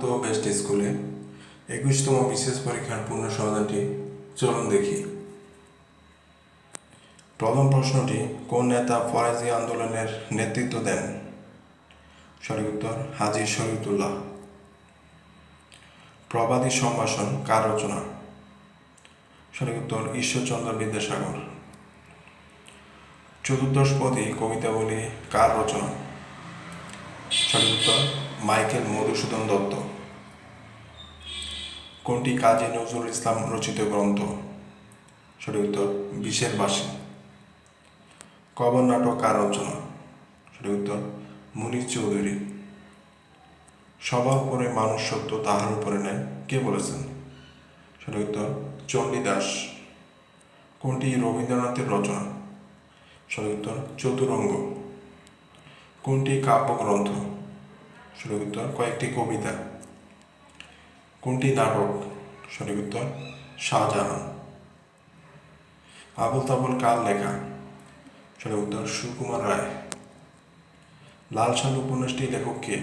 তো বেস্ট স্কুলে একুশতম বিশেষ পরীক্ষার পূর্ণ সমাধানটি চলুন দেখি। প্রথম প্রশ্নটি, কোন নেতা ফরাজি আন্দোলনের নেতৃত্ব দেন? সঠিক উত্তর, হাজি শরীফুল্লাহ। প্রবাদী সম্ভাষণ কার রচনা? সঠিক উত্তর, ঈশ্বরচন্দ্র বিদ্যাসাগর। চতুর্দশপদী কবিতাবলী কার রচনা? সঠিক উত্তর মাইকেল মধুসূদন দত্ত। কোনটি কাজী নজরুল ইসলাম রচিত গ্রন্থ? সঠিক উত্তর বিশের বাসী কবর নাটক কার রচনা? সঠিক উত্তর, মুনির চৌধুরী। সবার উপরে মানুষ সত্য তাহার উপরে নেয়, কে বলেছেন? সঠিক উত্তর চণ্ডীদাস কোনটি রবীন্দ্রনাথের রচনা? সঠিক উত্তর, চতুরঙ্গ। কোনটি কাব্যগ্রন্থ? সঠিক উত্তর, কয়েকটি কবিতা। কোনটি নাটক? সঠিক উত্তর, শাহজাহান। আবুল তাবুল কার লেখা? সঠিক উত্তর, সুকুমার রায়। লাল সাল উপন্যাসটি লেখক কে?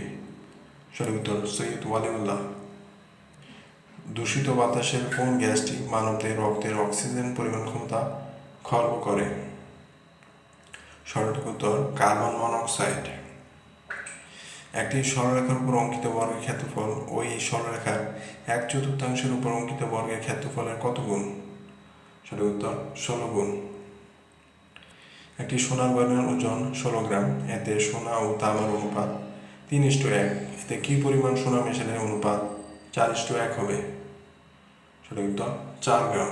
সঠিক উত্তর, সৈয়দ ওয়ালিউল্লাহ। দূষিত বাতাসের কোন গ্যাসটি মানবদের রক্তের অক্সিজেন পরিমাণ ক্ষমতা খর্ব করে? সঠিক উত্তর, কার্বন মনোক্সাইড। একটি সরলরেখার উপর অঙ্কিত বর্গের ক্ষেত্রফল ওই সরলরেখার এক চতুর্থাংশের উপর অঙ্কিত বর্গের ক্ষেত্রফলের কত গুণ? সঠিক উত্তর, ষোলো গুণ। একটি সোনার গয়নার ওজন ষোলো গ্রাম, এতে সোনা ও তামার অনুপাত তিন ইস্টু এক। এতে কি পরিমাণ সোনা মেশালে অনুপাত চার ইস্টু এক হবে? সঠিক উত্তর, চার গ্রাম।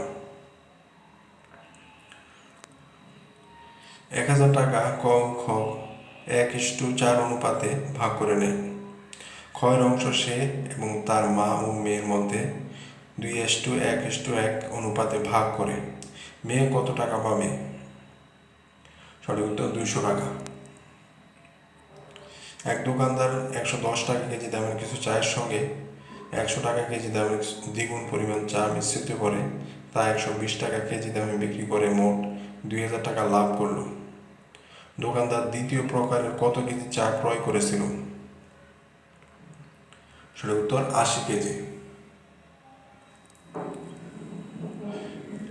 এক হাজার টাকা ক খ এক ইস্টু চার অনুপাতে ভাগ করে নেয়। ক্ষয়ের অংশ সে এবং তার মা ও মেয়ের মধ্যে দুই ইস্টু এক ইস্টু এক অনুপাতে ভাগ করে। মেয়ে কত টাকা পাবে? সঠিক উত্তর দুইশো টাকা। এক দোকানদার একশো দশ টাকা কেজি দামের কিছু চায়ের সঙ্গে একশো টাকা কেজি দামের দ্বিগুণ পরিমাণ চা মিশ্রিত করে তা একশো বিশ টাকা কেজি দামে বিক্রি করে মোট দুই হাজার টাকা লাভ করল। দোকানদার দ্বিতীয় প্রকারের কত কেজি চা ক্রয় করেছিল? সঠিক উত্তর আশি কেজি।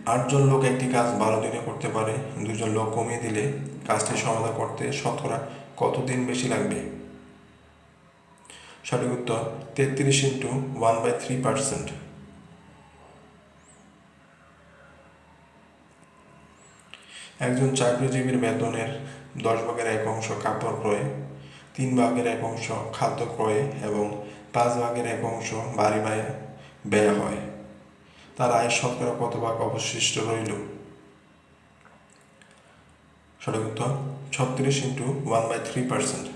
আটজন লোক একটি কাজ বারো দিনে করতে পারে, দুজন লোক কমিয়ে দিলে কাজটি সমাধান করতে শতকরা কতদিন বেশি লাগবে? সঠিক উত্তর, তেত্রিশ into one by three percent. একজন চাকরিজীবীর বেতনের দশ ভাগের এক অংশ কাপড় ক্রয়ে, তিন ভাগের এক অংশ খাদ্য ক্রয়ে এবং পাঁচ ভাগের এক অংশ বাড়ি ব্যয়ে ব্যয় হয়। তার আয়ের শতকরা কত ভাগ অবশিষ্ট রইল? সঠিক উত্তর, ছত্রিশ into one by three percent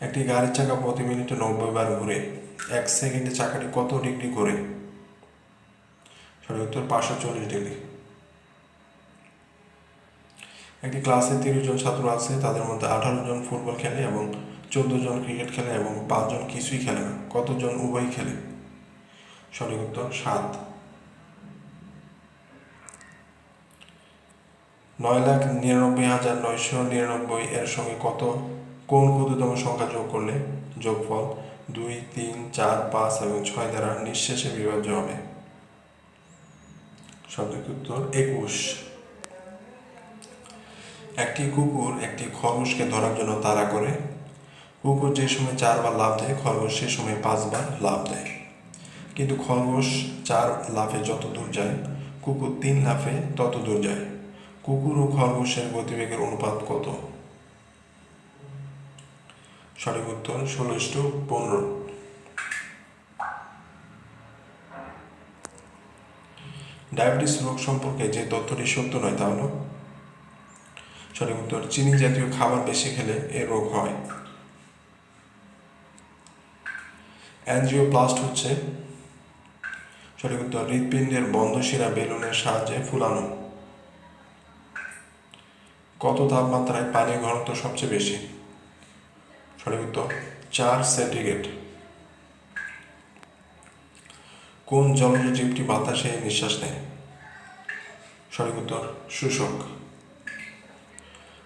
একটি গাড়ির চাকা প্রতি মিনিটে নব্বই বার ঘুরে, এক সেকেন্ডে চাকাটি কত ডিগ্রি করে সঠিক উত্তর পাঁচশো চল্লিশ ডিগ্রি একটি ক্লাসে তিরিশ জন ছাত্র আছে, তাদের মধ্যে আঠারো জন ফুটবল খেলে এবং চোদ্দ জন ক্রিকেট খেলে এবং পাঁচজন কিছুই খেলে না। কতজন উভয় খেলে? সঠিক উত্তর, সাত। নয় লাখ নিরানব্বই হাজার নয়শো নিরানব্বই এর সঙ্গে কত? কোন ক্ষুদ্রতম সংখ্যা যোগ করলে যোগফল দুই, তিন, চার, পাঁচ এবং ছয় দ্বারা নিঃশেষে বিভাজ্য হবে? সঠিক উত্তর একুশ। একটি কুকুর একটি খরগোশকে ধরার জন্য তাড়া করে। কুকুর যে সময় চারবার লাভ দেয়, খরগোশ সে সময় পাঁচবার লাভ দেয়। কিন্তু খরগোশ চার লাফে যত দূর যায়, কুকুর তিন লাফে তত দূর যায়। কুকুর ও খরগোশের গতিবেগের অনুপাত কত? সঠিক উত্তর ষোলো পনেরো। ডায়াবেটিস রোগ সম্পর্কে যে তথ্যটি সত্য নয় তা হলো, সঠিক উত্তর, চিনি জাতীয় খাবার বেশি খেলে এ রোগ হয়। অ্যানজিওপ্লাস্ট হচ্ছে, সঠিক উত্তর, হৃৎপিণ্ডের বন্ধ শিরা বেলুনের সাহায্যে ফুলানো। কত তাপমাত্রায় পানির ঘনত্ব সবচেয়ে বেশি? সঠিক উত্তর, চার সেন্টিগ্রেড। কোন জলজ জীবটি বাতাসে নিঃশ্বাস নেয়? সঠিক উত্তর, শোষক।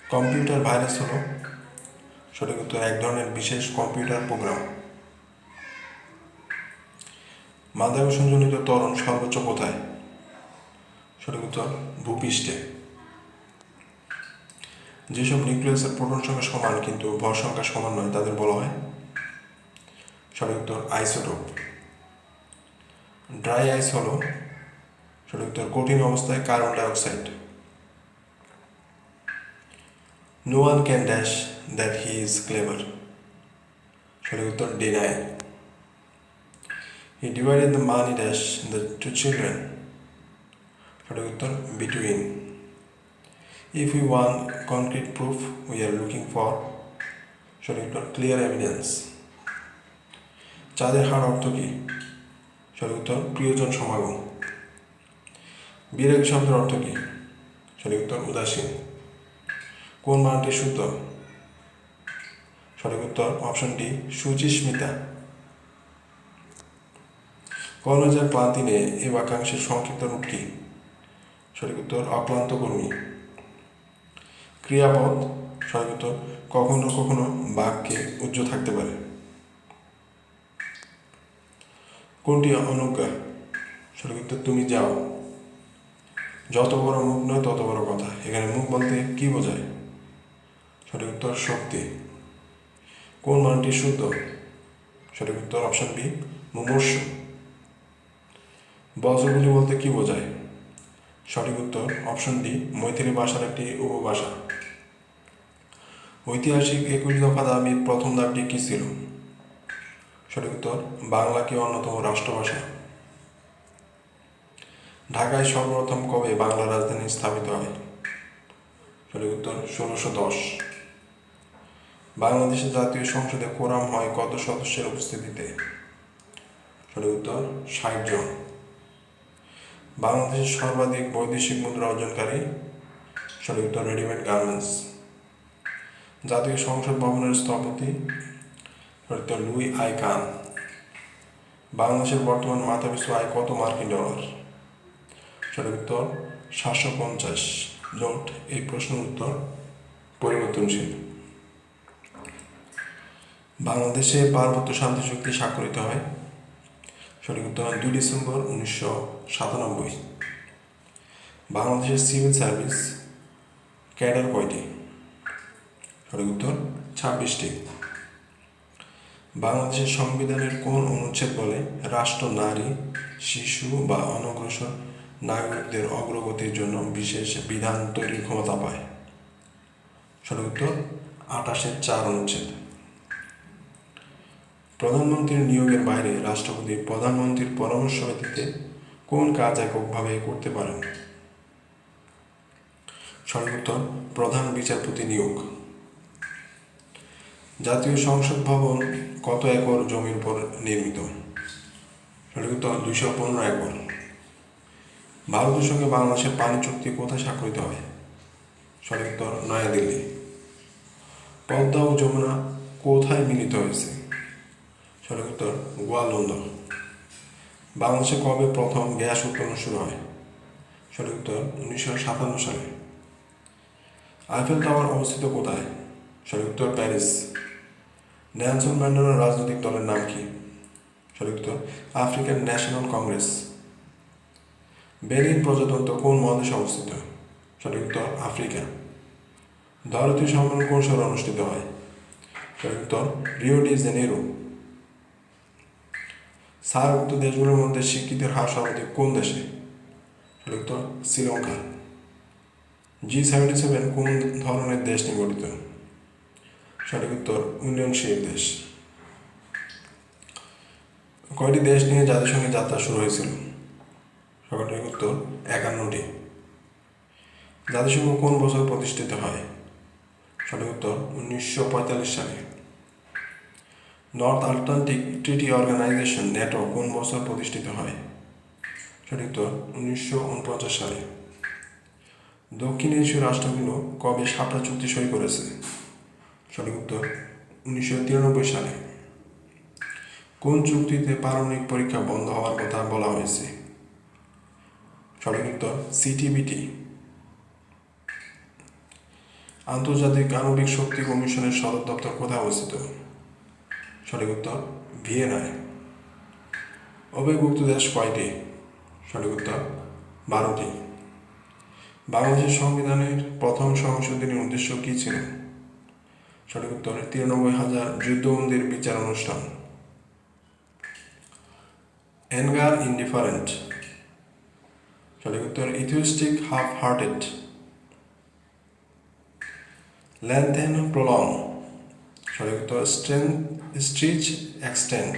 কম্পিউটার ভাইরাস হলো। সঠিক উত্তর, এক ধরনের বিশেষ কম্পিউটার প্রোগ্রাম। মাধ্যাকর্ষণজনিত ত্বরণ সর্বোচ্চ কোথায়? সঠিক উত্তর, ভূপৃষ্ঠে। যেসব নিউক্লিয়াসের প্রোটন সংখ্যা সমান, কিন্তু ভর সংখ্যা সমান নয়, তাদের বলা হয় সঠিক উত্তর, আইসোটোপ। ড্রাই আইস হলো সঠিক কঠিন অবস্থায় carbon dioxide no one can dash that he is clever সঠিক উত্তর deny he divided the money dash the two children সঠিক উত্তর between if you want concrete proof we are looking for সঠিক উত্তর ক্লিয়ার এভিডেন্স চাঁদের হার অর্থ কী? সঠিক উত্তর প্রিয়জন সমাগম। বিরাগী শব্দের অর্থ কী? সঠিক উত্তর উদাসীন। কোন মানটি শুদ্ধ? সঠিক উত্তর অপশন ডি সুচিস্মিতা কর্মজার ক্লান্তি নেই এই বাক্যাংশের সংক্ষিপ্ত রূপ কি সঠিক উত্তর অক্লান্ত কর্মী। ক্রিয়াপদ সঠিক উত্তর কখনো কখনো বাক্যে উজ্জ্ব থাকতে পারে। কোনটি অনুজ্ঞা সঠিক উত্তর তুমি যাও। যত বড় মুখ নয় তত বড় কথা। এখানে মুখ বলতে কি বোঝায়? সঠিক উত্তর শক্তি। কোন মানটি শুদ্ধ? সঠিক উত্তর অপশন বি মুমূর্ষ। বজ্রগুলি বলতে কি বোঝায়? সঠিক উত্তর অপশন ডি মৈথিলি ভাষার একটি উপভাষা। ঐতিহাসিক একুশ দফা দাবির প্রথম দাবিটি কী ছিল? সঠিক উত্তর, বাংলা কি অন্যতম রাষ্ট্রভাষা? ঢাকায় সর্বপ্রথম কবে বাংলা রাজধানী স্থাপিত হয়? সঠিক উত্তর, ষোলোশো দশ। বাংলাদেশের জাতীয় সংসদে কোরাম হয় কত সদস্যের উপস্থিতিতে? সঠিক উত্তর, ষাট জন। বাংলাদেশের সর্বাধিক বৈদেশিক মুদ্রা অর্জনকারী? সঠিক উত্তর, রেডিমেড গার্মেন্টস। জাতীয় সংসদ ভবনের স্থপতি সঠিক লুই আই খান বাংলাদেশের বর্তমান মাথা মাথাপিছু আয় কত মার্কিন ডলার? সঠিক উত্তর, সাতশো পঞ্চাশ। জোট, এই প্রশ্নের উত্তর পরিবর্তনশীল। বাংলাদেশে পার্বত্য শান্তি চুক্তি স্বাক্ষরিত হয়। সঠিক উত্তর দুই ডিসেম্বর উনিশশো সাতানব্বই। বাংলাদেশের সিভিল সার্ভিস ক্যাডার কয়টি? সঠিক উত্তর, ছাব্বিশটি। বাংলাদেশের সংবিধানের কোন অনুচ্ছেদ বলে রাষ্ট্র, নারী, শিশু বা অনগ্রসর নাগরিকদের অগ্রগতির জন্য বিশেষ বিধান তৈরির ক্ষমতা পায়? সঠিক উত্তর, আঠাশের চার অনুচ্ছেদ। প্রধানমন্ত্রীর নিয়োগের বাইরে রাষ্ট্রপতি প্রধানমন্ত্রীর পরামর্শ ব্যতীতে কোন কাজ এককভাবে করতে পারেন? উত্তর, প্রধান বিচারপতি নিয়োগ। জাতীয় সংসদ ভবন কত একর জমির উপর নির্মিত? সঠিক উত্তর দুইশো পনেরো একর। ভারতের সঙ্গে বাংলাদেশের পানি চুক্তি কোথায় স্বাক্ষরিত হয়? সঠিক উত্তর নয়াদিল্লি। পদ্মা ও যমুনা কোথায় মিলিত হয়েছে? সঠিক উত্তর গোয়ালন্দ বাংলাদেশে কবে প্রথম গ্যাস উৎপাদন শুরু হয়? সঠিক উত্তর উনিশশো সাতান্ন সালে। আইফেল টাওয়ার অবস্থিত কোথায়? সঠিক উত্তর প্যারিস। ন্যানসন ম্যান্ডেলার রাজনৈতিক দলের নাম কি? সঠিক উত্তর, আফ্রিকান ন্যাশনাল কংগ্রেস। বেনিন প্রজাতন্ত্র কোন মহাদেশে অবস্থিত? সঠিক উত্তর, আফ্রিকা। ভারতীয় সম্মেলন কোন শহরে অনুষ্ঠিত হয়? সঠিক উত্তর, রিও ডি জেনেরো সার্কভুক্ত দেশগুলোর মধ্যে স্বীকৃতির হার সর্বাধিক কোন দেশে? সঠিক উত্তর, শ্রীলঙ্কা। জি সেভেন্টি সেভেন কোন ধরনের দেশ নিয়ে গঠিত? সঠিক উত্তর, উন্নয়নশীল দেশ। কয়টি দেশ নিয়ে জাতিসংঘের যাত্রা শুরু হয়েছিল? সঠিক উত্তর, একান্নটি। জাতিসংঘ কোন বছর প্রতিষ্ঠিত হয়? সঠিক উত্তর, উনিশশো পঁয়তাল্লিশ সালে। North Atlantic Treaty Organization NATO কোন বছর প্রতিষ্ঠিত হয়? সঠিক উত্তর, উনিশশো উনপঞ্চাশ সালে। দক্ষিণ এশীয় রাষ্ট্রগুলো কবে সাপড়া চুক্তি সই করেছে? সঠিক উত্তর উনিশশো তিরানব্বই সালে। কোন চুক্তিতে পারমাণবিক পরীক্ষা বন্ধ হওয়ার কথা বলা হয়েছে? সঠিক উত্তর, সিটিবিটি। আন্তর্জাতিক আণবিক শক্তি কমিশনের সদর দপ্তর কোথায় অবস্থিত? সঠিক উত্তর, ভিয়েনায়। অভিভুক্ত দেশ কয়টি? সঠিক উত্তর, বারোটি। বাংলাদেশের সংবিধানের প্রথম সংশোধনীর উদ্দেশ্য কী ছিল? সঠিক উত্তর তিরানব্বই হাজার যুদ্ধবন্দির বিচার অনুষ্ঠান। Anger indifferent. সঠিক উত্তর enthusiastic half hearted lengthen prolong. সঠিক উত্তর strength stretch extend.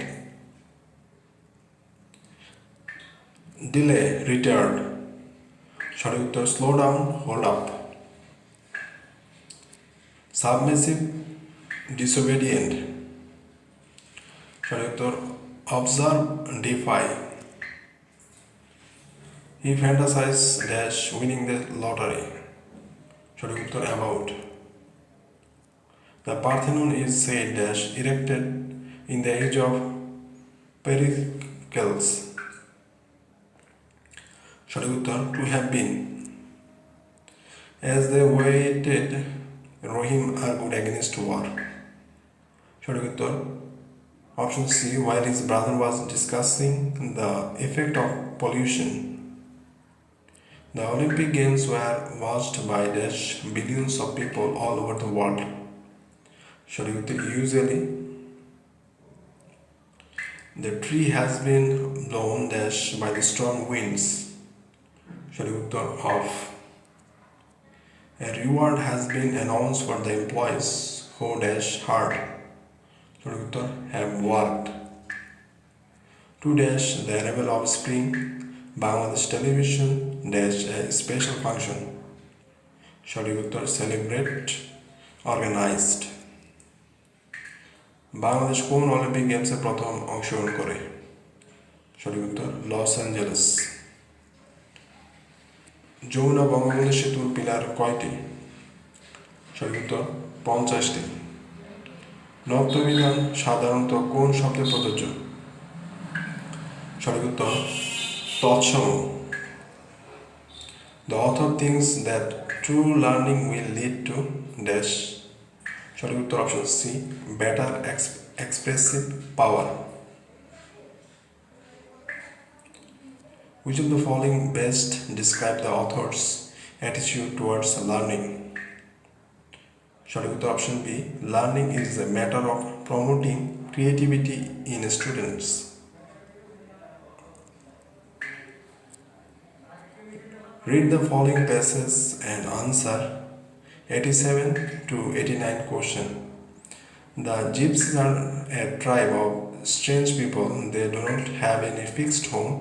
Delay retard সঠিক উত্তর, slow down, hold up. সাবমেসিভ disobedient সঠিক উত্তর observe defy he fantasize dash winning the lottery সঠিক উত্তর about the Parthenon is said dash erected in the age of Pericles সঠিক উত্তর to have been as they Rohim are good against war. Short uttor. Option C. While his brother was discussing the effect of pollution, the Olympic Games were watched by billions of people all over the world. Short. Usually, the tree has been blown dash by the strong winds. Short. Off. a reward has been announced for the employees who dash hard. সঠিক উত্তর have worked. To dash the arrival of spring, Bangladesh television dash a special function. সঠিক উত্তর celebrate organized. Bangladesh কোন Olympic গেমসে প্রথম অংশগ্রহণ করে সঠিক উত্তর লস অ্যাঞ্জেলেস যমুনা বঙ্গবন্ধু সেতুর পিলার কয়টি? সঠিক উত্তর পঞ্চাশটি। নব্যবিধান সাধারণত কোন শব্দে প্রযোজ্য? সঠিক উত্তর তৎসম। The author thinks that true learning will lead to dash সঠিক উত্তর option C better expressive power Which of the following best describe the author's attitude towards learning? সঠিক উত্তর option B learning is a matter of promoting creativity in students Read the following passages and answer 87 to 89 question. The gypsies are a tribe of strange people. They do not have any fixed home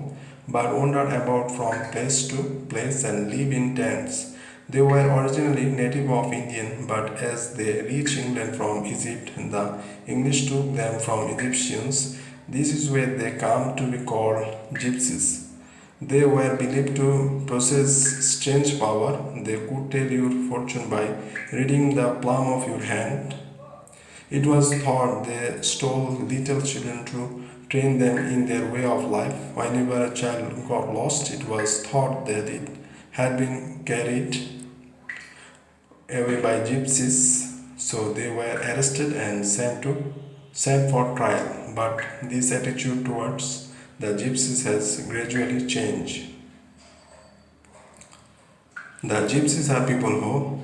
but wandered about from place to place and live in tents. They were originally native of Indian, but as they reached England from Egypt, the English took them from Egyptians. This is where they come to be called gypsies. They were believed to possess strange power. They could tell your fortune by reading the palm of your hand. It was thought they stole little children to train them in their way of life. Whenever a child got lost, it was thought that it had been carried away by gypsies, so they were arrested and sent to sent for trial. But this attitude towards the gypsies has gradually changed. The gypsies are people who,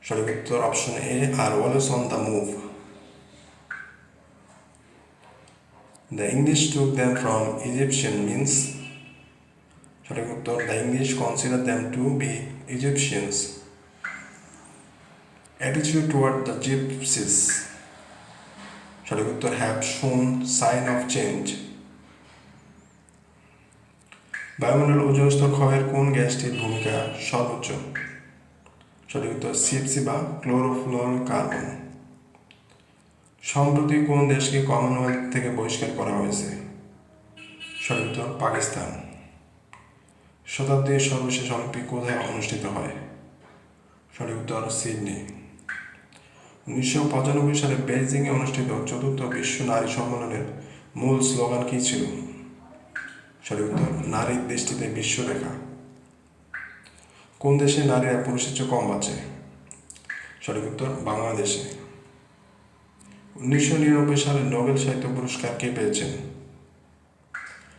shall we get option A, are always on the move The English took them from Egyptian means সঠিক উত্তর the English considered them to be Egyptians. Attitude toward the gypsies সঠিক উত্তর have shown sign of change. বায়ুমণ্ডল ওজন স্তর ক্ষয়ের কোন গ্যাসটির ভূমিকা সর্বোচ্চ সঠিক উত্তর সিএফসি বা ক্লোরোফ্লোরোকার্বন সম্প্রতি কোন দেশকে কমনওয়েলথ থেকে বহিষ্কার করা হয়েছে? সঠিক পাকিস্তান। শতাব্দীর সর্বশেষ অলিম্পিক কোথায় অনুষ্ঠিত হয়? সঠিক উত্তর সিডনি। উনিশশো পঁচানব্বই সালে বেইজিংয়ে অনুষ্ঠিত চতুর্থ বিশ্ব নারী সম্মেলনের মূল স্লোগান কী ছিল? সঠিক উত্তর নারীর দৃষ্টিতে বিশ্বরেখা। কোন দেশে নারীরা পুরুষের চেয়ে কম বাঁচে সঠিক উত্তর বাংলাদেশে। উনিশশো নিরানব্বই সালে নোবেল সাহিত্য পুরস্কার কে পেয়েছেন?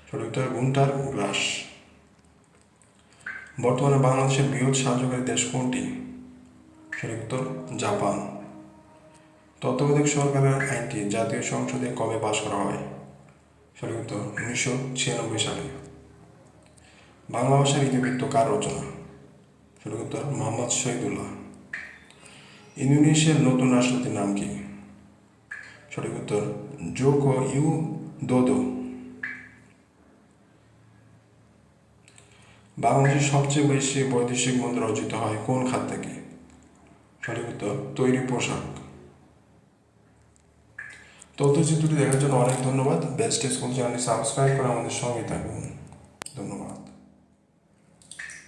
সঠিক উত্তর গুন্টার গ্রাস বর্তমানে বাংলাদেশের বৃহৎ সাহায্যকারী দেশ কোনটি? সঠিক উত্তর জাপান। তত্ত্বাবধায়ক সরকারের আইনটি জাতীয় সংসদে কবে পাশ করা হয়? সঠিক উত্তর উনিশশো ছিয়ানব্বই সালে। বাংলা ভাষার ইতিবৃত্ত কার রচনা? সঠিক উত্তর মোহাম্মদ শহীদুল্লাহ। ইন্দোনেশিয়ার নতুন রাষ্ট্রপতির নাম কি? সঠিক উত্তর জোকো ইউ দোদো বাংলাদেশের সবচেয়ে বেশি বৈদেশিক মুদ্রা অর্জিত হয় কোন খাত থেকে? সঠিক উত্তর, তৈরি পোশাক। তথ্যচিত্রটি দেখার জন্য অনেক ধন্যবাদ। বেস্ট স্কুল চ্যানেলটি সাবস্ক্রাইব করে আমাদের সঙ্গে থাকুন।